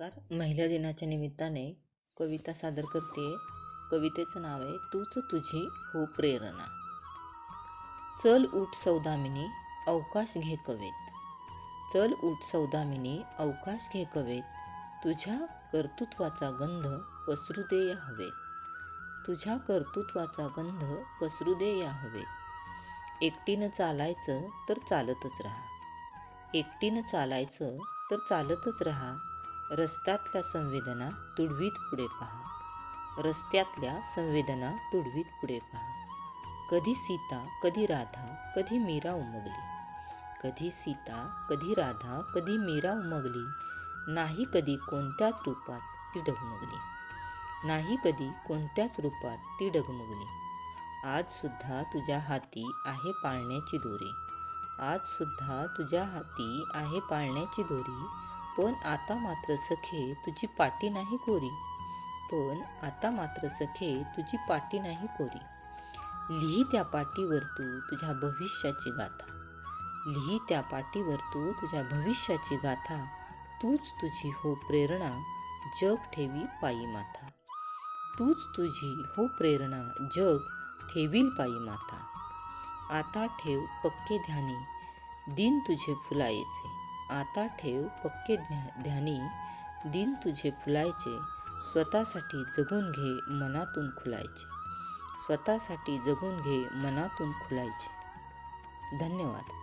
नमस्कार. महिला दिनाच्या निमित्ताने कविता सादर करते. कवितेचं नाव आहे तूच तुझी हो प्रेरणा. चल उठ सौदामिनी अवकाश घे कवेत. चल उठ सौदामिनी अवकाश घे कवेत. तुझ्या कर्तृत्वाचा गंध पसरू दे या हवेत. तुझ्या कर्तृत्वाचा गंध पसरू दे या हवेत. एकटीनं चालायचं तर चालतच राहा. एकटीनं चालायचं तर चालतच राहा. रस्त्यातल्या संवेदना तुडवीत पुढे पहा. रस्त्यातल्या संवेदना तुडवीत पुढे पहा. कधी सीता कधी राधा कधी मीरा उमगली. कधी सीता कधी राधा कधी मीरा उमगली. नाही कधी कोणत्याच रूपात ती डगमगली. नाही कधी कोणत्याच रूपात ती डगमगली. आज सुद्धा तुझ्या हाती आहे पाळण्याची दोरी. आज सुद्धा तुझ्या हाती आहे पाळण्याची दोरी. पण आता मात्र सखे तुझी पाटी नाही कोरी. पण आता मात्र सखे तुझी पाटी नाही कोरी. लिही त्या पाटीवर तू तुझ्या भविष्याची गाथा. लिही त्या पाटीवर तू तुझ्या भविष्याची गाथा. तूच तुझी हो प्रेरणा जग ठेवी पायी माथा. तूच तुझी हो प्रेरणा जग ठेवील पायी माथा. आता ठेव पक्के ध्याने दिन तुझे फुलायचे. आता ठेव पक्के ध्या ध्यानी. दिन तुझे फुलायचे. स्वतःसाठी जगून घे मनातून खुलायचे. स्वतःसाठी जगून घे मनातून खुलायचे. धन्यवाद.